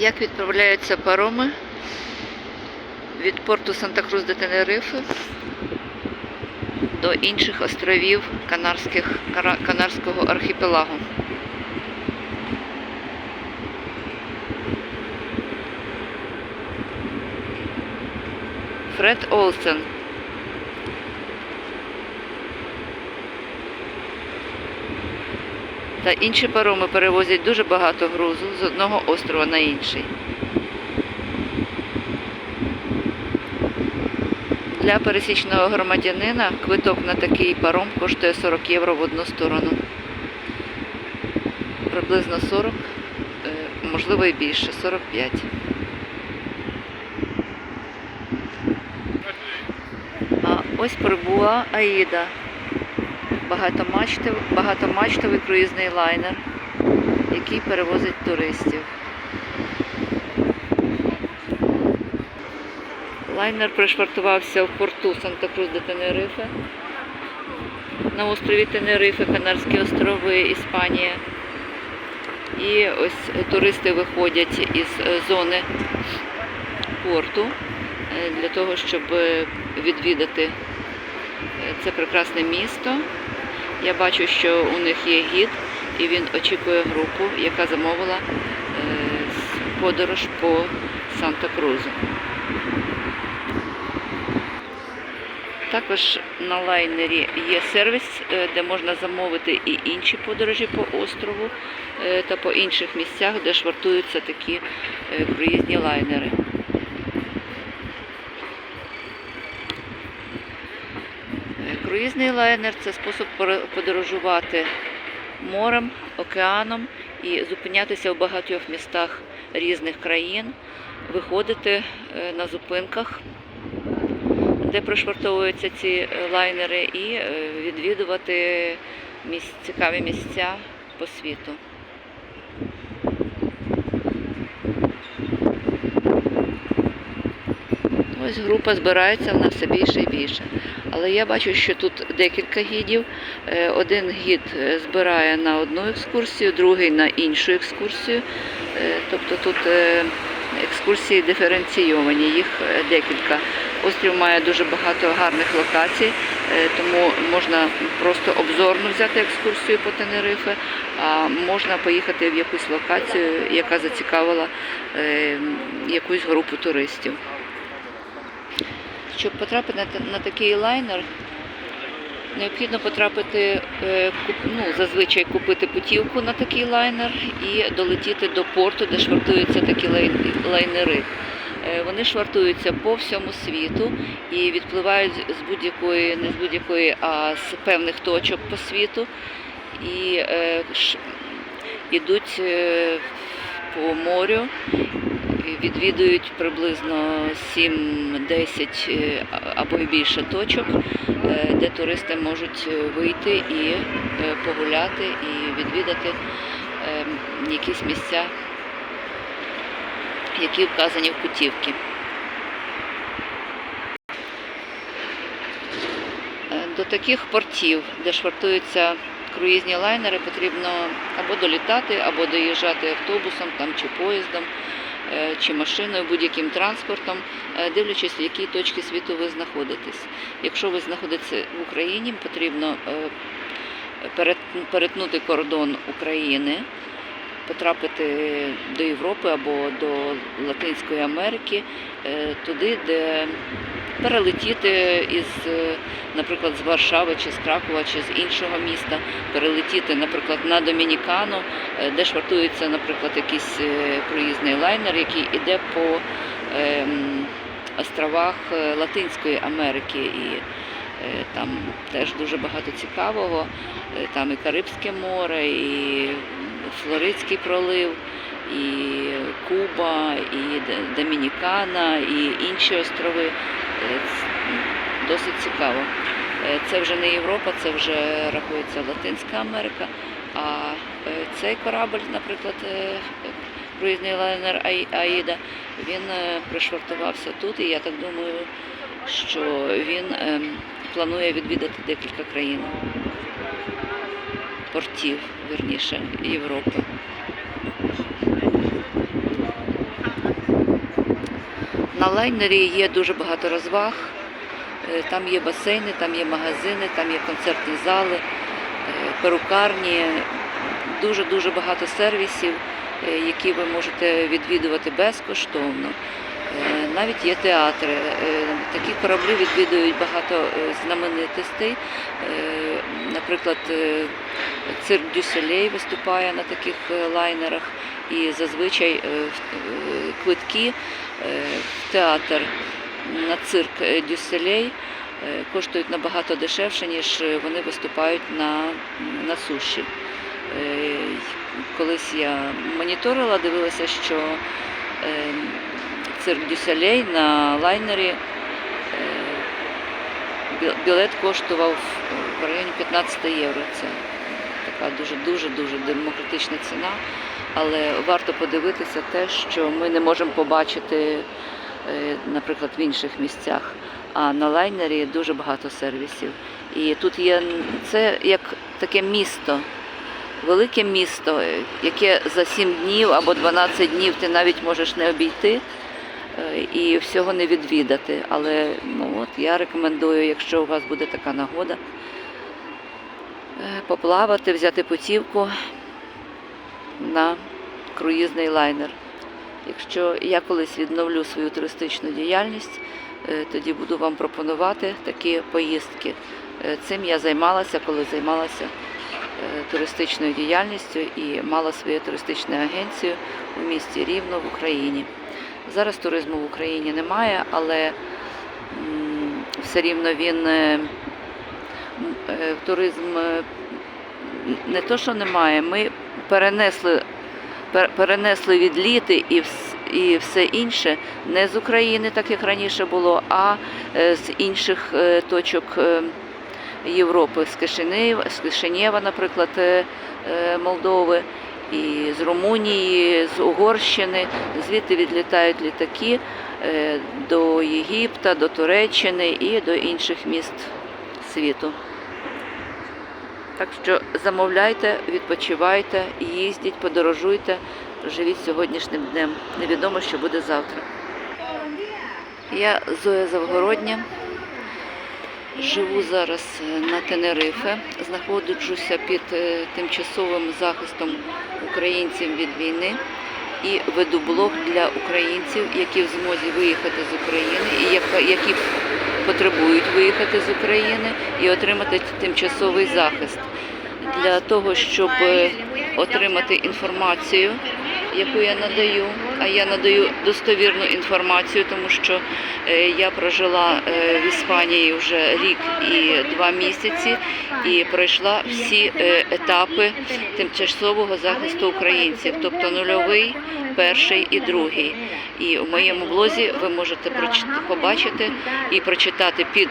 Як відправляються пароми від порту Санта-Крус де Тенерифе до інших островів Канарських, Канарського архіпелагу. Фред Олсен. Та інші пароми перевозять дуже багато грузу з одного острова на інший. Для пересічного громадянина квиток на такий паром коштує 40 євро в одну сторону. Приблизно 40, е, можливо і більше, 45. А ось прибула Аїда. Багатомачтовий, багатомачтовий круїзний лайнер, який перевозить туристів. Лайнер пришвартувався в порту Санта-Крус де Тенерифе на острові Тенерифе, Канарські острови, Іспанія. І ось туристи виходять із е, зони порту е, для того, щоб е, відвідати це прекрасне місто. Я бачу, що у них є гід, і він очікує групу, яка замовила е, подорож по Санта-Крузу. Також на лайнері є сервіс, е, де можна замовити і інші подорожі по острову е, та по інших місцях, де швартуються такі круїзні лайнери. Круїзний лайнер це спосіб подорожувати морем, океаном і зупинятися в багатьох містах різних країн, виходити е, на зупинках, де пришвартовуються ці е, лайнери, і е, відвідувати місць, цікаві місця по світу. Ось група збирається в нас все більше і більше. Але я бачу, що тут декілька гідів. Е, Один гід е, збирає на одну екскурсію, другий на іншу екскурсію. Е, Тобто тут екскурсії диференційовані, їх декілька. Острів має дуже багато гарних локацій, тому можна просто обзорно взяти екскурсію по Тенерифе, а можна поїхати в якусь локацію, яка зацікавила якусь групу туристів. Щоб потрапити на, такий лайнер, необхідно потрапити, е, ну, зазвичай купити путівку на такий лайнер і долетіти до порту, де швартуються такі лайнери. Е, Вони швартуються по всьому світу і відпливають з будь-якої, не з будь-якої, а з певних точок по світу. І ідуть е, по морю відвідують приблизно 7-10 е, або й більше точок, е, де туристи можуть вийти і е, погуляти, і відвідати якісь місця, які вказані в путівці. Е, До таких портів, де швартуються круїзні лайнери, потрібно або долітати, або доїжджати автобусом там, чи поїздом, чи машиною, будь-яким транспортом, е, дивлячись, в якій точці світу ви знаходитесь. Якщо ви знаходитеся в Україні, потрібно е, перетнути кордон України, потрапити до Європи або до Латинської Америки, е, туди, де перелетіти із, е, наприклад, з Варшави чи з Кракова, чи з іншого міста, перелетіти, наприклад, на Домінікану, е, де швартується, наприклад, якийсь круїзний лайнер, який іде по ем, островах Латинської Америки. І там теж дуже багато цікавого. Там і Карибське море, і Флоридський пролив, і Куба, і Домінікана, і інші острови. Е, Досить цікаво. Е, Це вже не Європа, це вже рахується Латинська Америка. А е, цей корабль, наприклад, круїзний лайнер Аїда, він пришвартувався тут, і я так думаю, що він ем, планує відвідати декілька країн, портів, вірніше, Європи. На лайнері є дуже багато розваг. Е, Там є басейни, там є магазини, там є концертні зали, е, перукарні, дуже-дуже багато сервісів, е, які ви можете відвідувати безкоштовно. Навіть є театри. Е, Такі кораблі відвідують багато е, знаменитостей. Е, Наприклад, цирк Дю Солей виступає на таких лайнерах, і зазвичай квитки в театр на цирк Дю Солей е, коштують набагато дешевше, ніж вони виступають на, на суші. Колись я моніторила, дивилася, що е, цирк Дюсалей на лайнері е, білет коштував в районі 15 євро. Це така дуже дуже дуже демократична ціна. Але варто подивитися те, що ми не можемо побачити, е, наприклад, в інших місцях. А на лайнері дуже багато сервісів. І тут є це як таке місто, велике місто, е, яке за 7 днів або 12 днів ти навіть можеш не обійти і всього не відвідати. Але ну, от, я рекомендую, якщо у вас буде така нагода, е, поплавати, взяти путівку на круїзний лайнер. Якщо я колись відновлю свою туристичну діяльність, е, тоді буду вам пропонувати такі поїздки. Е, Цим я займалася, коли займалася е, туристичною діяльністю і мала свою туристичну агенцію у місті Рівно в Україні. Зараз туризму в Україні немає, але все рівно він е, е, туризм е, не то, що немає, ми перенесли, пер- перенесли відліти і, і все інше не з України, так як раніше було, а з інших точок Європи, з Кишинєва, наприклад, Молдови, і з Румунії, з Угорщини. Звідти відлітають літаки е, до Єгипта, до Туреччини і до інших міст світу. Так що замовляйте, відпочивайте, їздіть, подорожуйте, живіть сьогоднішнім днем. Невідомо, що буде завтра. Я Зоя Завгородня. Живу зараз е, на Тенерифе, знаходжуся під е, тимчасовим захистом українців від війни і веду блог для українців, які в змозі виїхати з України і які потребують виїхати з України і отримати тимчасовий захист. Для того, щоб е, отримати інформацію, яку я надаю, а я надаю достовірну інформацію, тому що е, я прожила е, в Іспанії вже рік і два місяці і пройшла всі е, етапи тимчасового захисту українців, тобто нульовий, перший і другий. І у моєму блозі ви можете побачити і прочитати під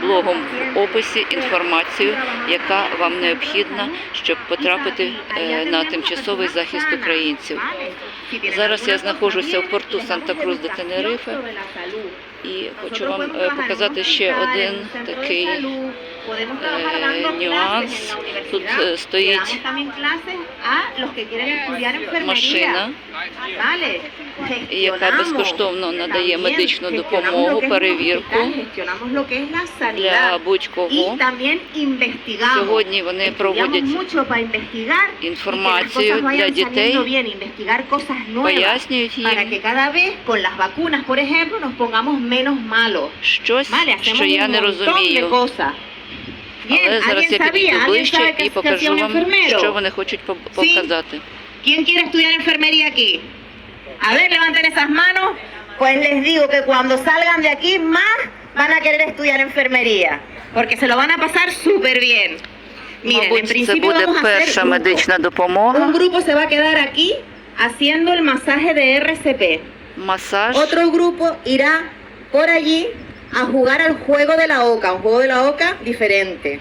блогом в описі інформацію, яка вам необхідна, щоб потрапити на тимчасовий захист українців. Зараз я знаходжуся в порту Санта-Крус де Тенерифе. І хочу вам е, показати ще один такий е, нюанс. Тут стоїть машина, яка безкоштовно надає медичну допомогу, перевірку для будь-кого. Сьогодні вони проводять інформацію для дітей, пояснюють їм щось, що я не розумію. cosas. Bien, Але зараз ¿alguien я sabía? підійду ¿Alguien ближче sabe і qué se hacía покажу un вам, enfermero? що вони хочуть поб- показати. ¿Quién quiere estudiar enfermería aquí? A ver, levanten esas manos. Pues les digo que cuando salgan de aquí más van a querer estudiar enfermería, porque se lo van a pasar súper bien. Miren, en Мабуть, це principio буде vamos a hacer перша grupos. медична допомога, Un grupo se va a quedar aquí haciendo el masaje de RCP. масаж. Otro grupo irá por allí a jugar al juego de la oca, un juego de la oca diferente.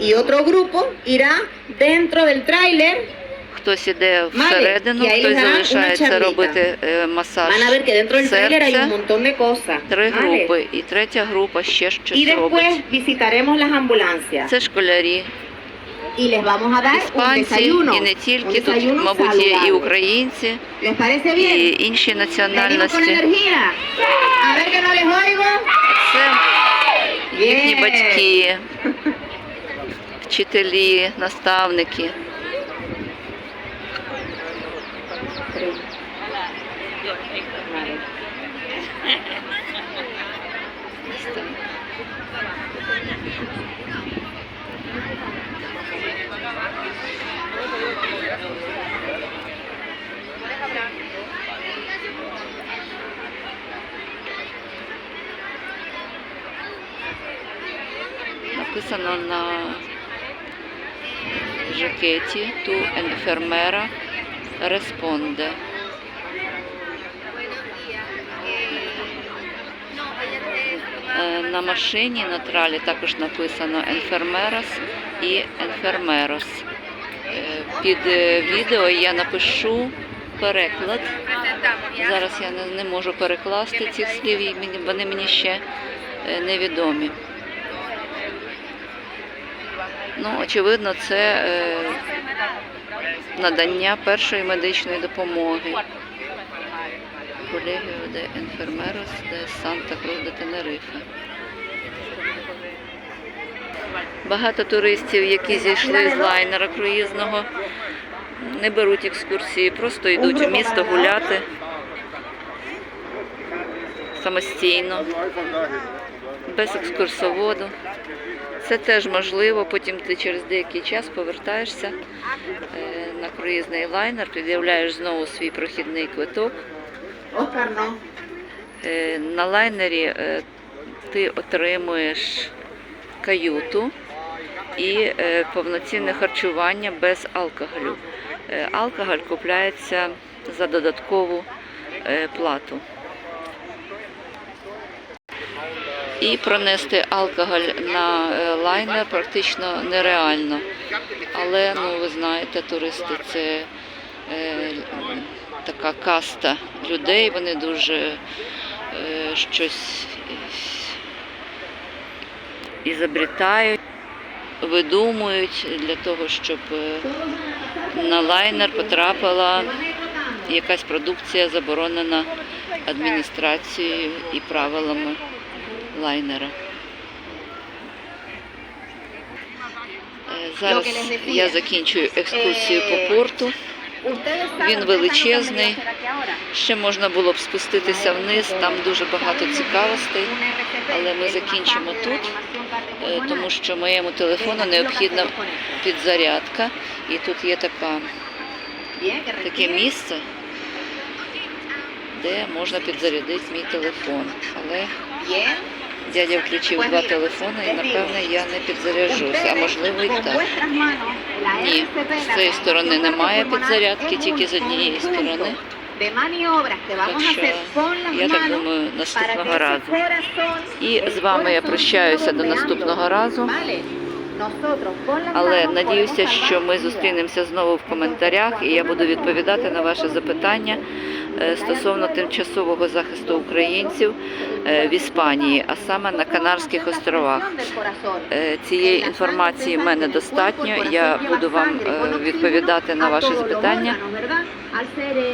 Y otro grupo irá dentro del tráiler. Хтось іде Vale, всередину, y ahí хтось les darán una залишається charlita. робити е, масаж Van a ver que dentro del tráiler hay un серця. montón de cosas. Три ¿vale? групи, і третя група ще Y щось робить. después visitaremos las ambulancias. Це школярі. Y les vamos a dar un Іспанці desayuno. і не un тільки тут, мабуть, є і українці, ¿Les parece bien? і інші національності. Це їхні батьки, вчителі, наставники. Ось так. Написано на жакеті ту енфермера респонде. На машині на тралі також написано енфермерас і енфермерос. Е, Під е, відео я напишу переклад. Зараз я не, можу перекласти цих слів, вони мені ще е, невідомі. Ну, очевидно, це е, надання першої медичної допомоги. Колегіо де Енфермерос де Санта Крус де Тенерифе. Багато туристів, які зійшли з лайнера круїзного, не беруть екскурсії, просто йдуть у місто гуляти самостійно, без екскурсоводу. Це теж можливо, потім ти через деякий час повертаєшся е, на круїзний лайнер, пред'являєш знову свій прохідний квиток. No. Е, На лайнері е, ти отримуєш каюту і е, повноцінне харчування без алкоголю. Алкоголь купляється за додаткову плату. І пронести алкоголь на лайнер практично нереально. Але ну ви знаєте, туристи це така каста людей, вони дуже е, щось ізобретають, видумують для того, щоб е, на лайнер потрапила якась продукція заборонена адміністрацією і правилами лайнера. Е, Зараз я закінчую екскурсію по порту. Він величезний. Ще можна було б спуститися вниз, там дуже багато цікавостей, але ми закінчимо тут, е, тому що моєму телефону необхідна підзарядка. І тут є така, таке місце, де можна підзарядити мій телефон. Але. Дядя включив два телефони і напевне я не підзаряджуся, а можливо і так. Ні, з цієї сторони немає підзарядки, тільки з однієї сторони. Так що я так думаю наступного разу. І з вами я прощаюся до наступного разу. Але надіюся, що ми зустрінемося знову в коментарях, і я буду відповідати на ваші запитання е, стосовно тимчасового захисту українців е, в Іспанії, а саме на Канарських островах. Е, Цієї інформації в мене достатньо. Я буду вам відповідати на ваші запитання.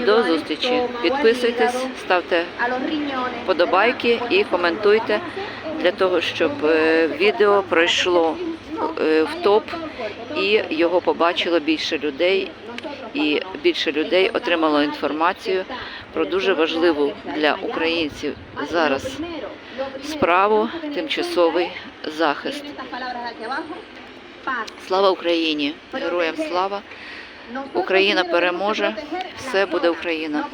До зустрічі. Підписуйтесь, ставте вподобайки і коментуйте для того, щоб відео пройшло в топ і його побачило більше людей, і більше людей отримало інформацію про дуже важливу для українців зараз справу тимчасовий захист. Слава Україні! Героям слава! Україна переможе, все буде Україна.